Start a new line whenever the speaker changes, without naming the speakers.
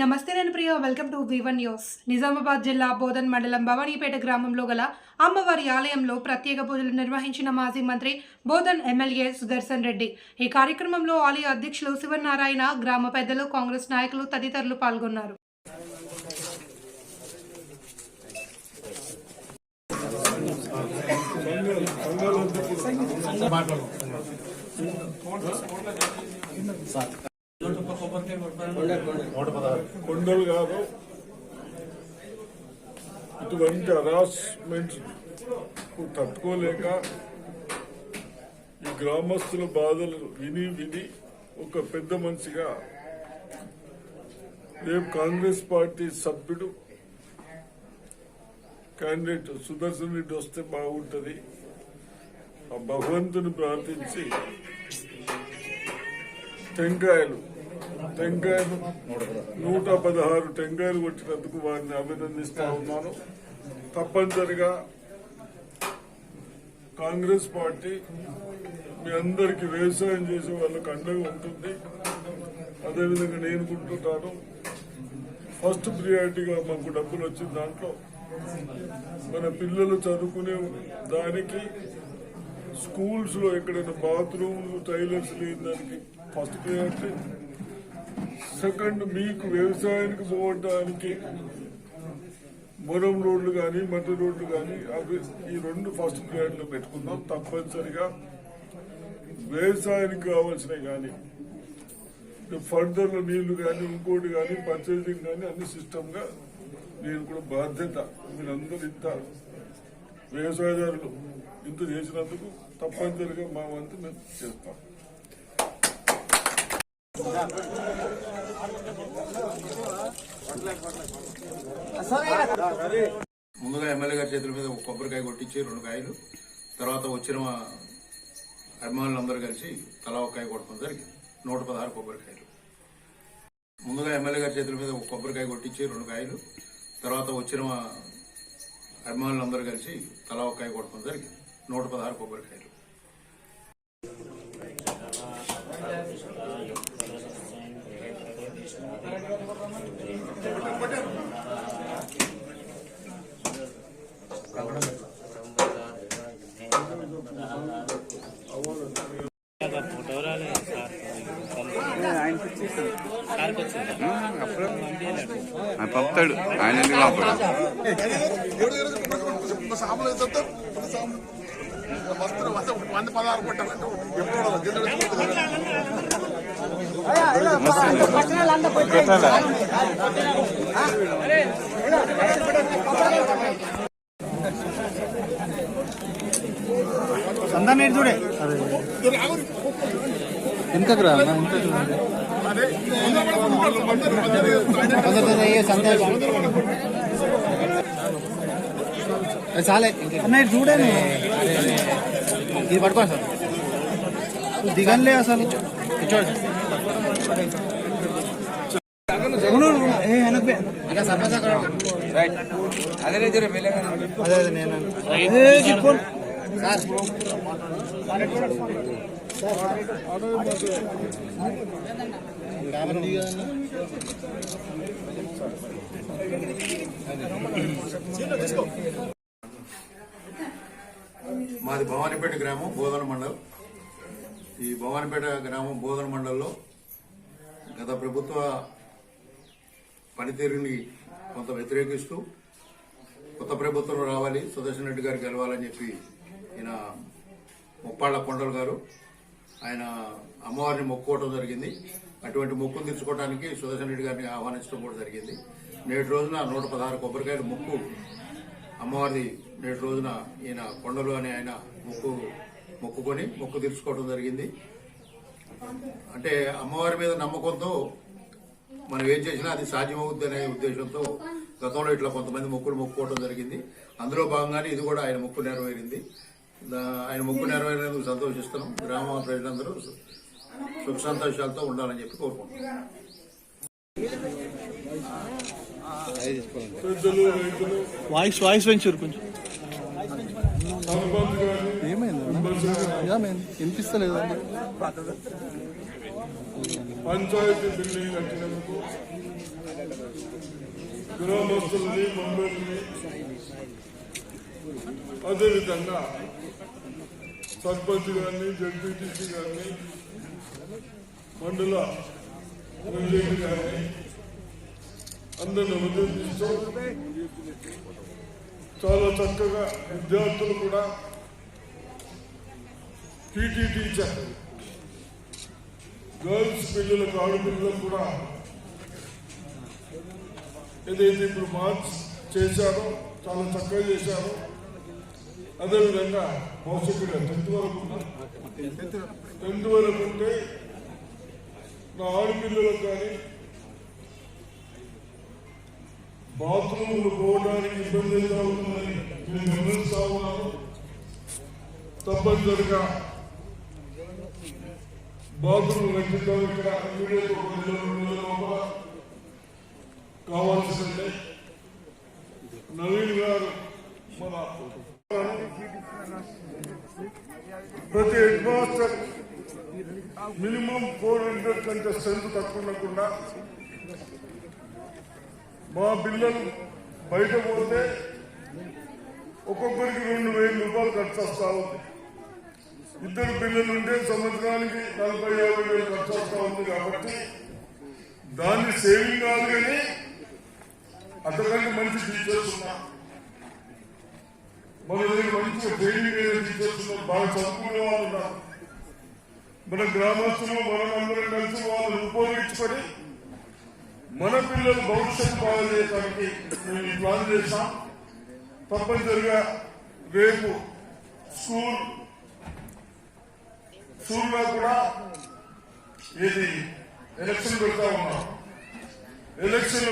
నమస్తే నేను Priya welcome to Vivan news Nizamabad జిల్లా బోధన్ మండలం భవానీపేట గ్రామంలో గల అమ్మవారి ఆలయంలో ప్రత్యేక పూజలు నిర్వహించిన మాజీ మంత్రి బోధన్ ఎమ్మెల్యే సుదర్శన్ రెడ్డి. ఈ కార్యక్రమంలో ఆలయ అధ్యక్షులు శివనారాయణ గ్రామ పెద్దలు కాంగ్రెస్ నాయకులు తదితరులు పాల్గొన్నారు.
కొండలు కాదు. ఇటువంటి హరాస్మెంట్ తట్టుకోలేక ఈ గ్రామస్తుల బాధలు విని విని ఒక పెద్ద మనిషిగా రేపు కాంగ్రెస్ పార్టీ సభ్యుడు క్యాండిడేట్ సుదర్శన్ రెడ్డి వస్తే బాగుంటది. ఆ భగవంతుని ప్రార్థించి టెంకాయలు టెంకాయలు నూట పదహారు టెంకాయలు కొట్టినందుకు వారిని అభినందిస్తా ఉన్నాను. తప్పనిసరిగా కాంగ్రెస్ పార్టీ మీ అందరికి వ్యవసాయం చేసే వాళ్ళకి అండగా ఉంటుంది. అదేవిధంగా నేను కుంటున్నాను ఫస్ట్ ప్రియారిటీగా మాకు డబ్బులు వచ్చిన దాంట్లో మన పిల్లలు చదువుకునే దానికి స్కూల్స్లో ఎక్కడైనా బాత్రూమ్లు టైలర్స్ లేని దానికి ఫస్ట్ ప్రియారిటీ. సెకండ్ మీకు వ్యవసాయానికి పోవడానికి మొరం రోడ్లు కానీ మట్టి రోడ్లు కానీ అవి ఈ రెండు ఫస్ట్ ప్రియారిటీలో పెట్టుకుందాం తప్పనిసరిగా. వ్యవసాయానికి కావాల్సినవి కానీ ఫర్దర్ నీళ్ళు కానీ ఇంకోటి కానీ పర్చేసింగ్ కానీ అన్ని సిస్టమ్గా నేను కూడా బాధ్యత మీరందరూ ఇంత వ్యవసాయదారులు ఇంత చేసినందుకు తప్పనిసరిగా మా వంతు మేము చేస్తాం.
ముందుగా ఎమ్మెల్యే గారి చేతుల మీద ఒక కొబ్బరికాయ కొట్టించి రెండు కాయలు తర్వాత వచ్చిన అభిమానులందరూ కలిసి తలా ఒక్కాయ కొట్టడం జరిగింది. నూట పదహారు కొబ్బరికాయలు. ముందుగా ఎమ్మెల్యే గారి చేతుల మీద ఒక కొబ్బరికాయ కొట్టించి రెండు కాయలు తర్వాత వచ్చిన అభిమానులందరూ కలిసి తలా ఒక్కాయ కొట్టడం జరిగింది. నూట పదహారు కొబ్బరికాయలు.
పంపుతాడు ఆయన ఎందుకు పంపడు
వంద
సంతానం చూడే ఎంతకు రా చూడండి చాలే అన్న ఇది చూడండి ఇది పట్టుకో సార్ దిగనులే అసలు చూడండి వెనక్కి. అదే నేను.
మాది భవానీపేట గ్రామం బోధన మండలం. ఈ భవానీపేట గ్రామం బోధన మండలంలో గత ప్రభుత్వ పనితీరుని కొంత వ్యతిరేకిస్తూ కొత్త ప్రభుత్వం రావాలి సుదర్శన్ రెడ్డి గారు గెలవాలని చెప్పి ఈయన ముప్పాళ్ళ కొండలు గారు. ఆయన అమ్మవారిని మొక్కుకోవడం జరిగింది. అటువంటి మొక్కును తీర్చుకోవడానికి సుదర్శన్ రెడ్డి గారిని ఆహ్వానించడం కూడా జరిగింది. నేటి రోజున నూట పదహారు కొబ్బరికాయలు మొక్కు అమ్మవారి నేటి రోజున ఈయన కొండలు అని ఆయన మొక్కు మొక్కుకొని మొక్కు తీర్చుకోవడం జరిగింది. అంటే అమ్మవారి మీద నమ్మకంతో మనం ఏం చేసినా అది సాధ్యమవుద్ది అనే ఉద్దేశంతో గతంలో ఇట్లా కొంతమంది మొక్కులు మొక్కుకోవడం జరిగింది. అందులో భాగంగానే ఇది కూడా ఆయన మొక్కు నెరవేరింది. ఆయన మొక్కు నెరవేరినందుకు సంతోషిస్తున్నాం. గ్రామ ప్రజలందరూ సుఖ సంతోషాలతో ఉండాలని చెప్పి కోరుకుంటున్నాం.
వాయిస్ వాయిస్ పెంచారు కొంచెం. ఏమైంది? ఏమైంది? వినిపిస్తలేదండి.
పంచాయతీ బిల్డింగ్ కట్టినందుకు గ్రామస్తుల్ని మండలిని అదేవిధంగా సర్పంచ్ కానీ జడ్పీటీసీ కానీ మండల ప్రెసిడెంట్ కానీ అందరిని ఉద్దేశిస్తూ చాలా చక్కగా విద్యార్థులు కూడా టీటీ టీచర్ గర్ల్స్ పిల్లలకు ఆడపిల్లలకు కూడా ఏదైతే ఇప్పుడు మార్చ్ చేశారో చాలా చక్కగా చేశారో. అదేవిధంగా భవిష్యత్తులో టెన్త్ వరకు టెన్త్ వరకు ఉంటే నా ఆడపిల్లలకు కానీ బాత్రూమ్లు పోవడానికి ఇబ్బంది అవుతుందని నేను గమనిస్తా ఉన్నాను. తప్పనిసరిగా బాత్రూమ్ కట్టిద్దాం ఇక్కడ. ఇమీడియట్ కావాల్సిందే. నవీన్ గారు మన ప్రతి head master minimum four hundred కంటే స్ట్రెంత్ తక్కువ ఉండకుండా మా పిల్లలు బయట పోతే ఒక్కొక్కరికి రెండు వేల రూపాయలు ఖర్చు వస్తా ఉంది. ఇద్దరు పిల్లలు ఉంటే సంవత్సరానికి నలభై యాభై వేలు ఖర్చు వస్తా ఉంది కాబట్టి దాన్ని సేవింగ్ కాదు కానీ అంతకంటే మంచి టీచర్స్ ఉన్నా మన దగ్గర మంచిగా ట్రైనింగ్ అయిన బాగా చదువుకునే వాళ్ళు ఉన్నారు. మన గ్రామస్తులు మనం అందరం కలిసి వాళ్ళని ఉపయోగించుకొని మన పిల్లలు భవిష్యత్తు బాగా చేయడానికి మేము ఈ ప్లాన్ చేశాం. తప్పనిసరిగా రేపు స్కూల్ స్కూల్లో కూడా ఇది ఎలక్షన్ పెడతా ఉన్నాం. ఎలక్షన్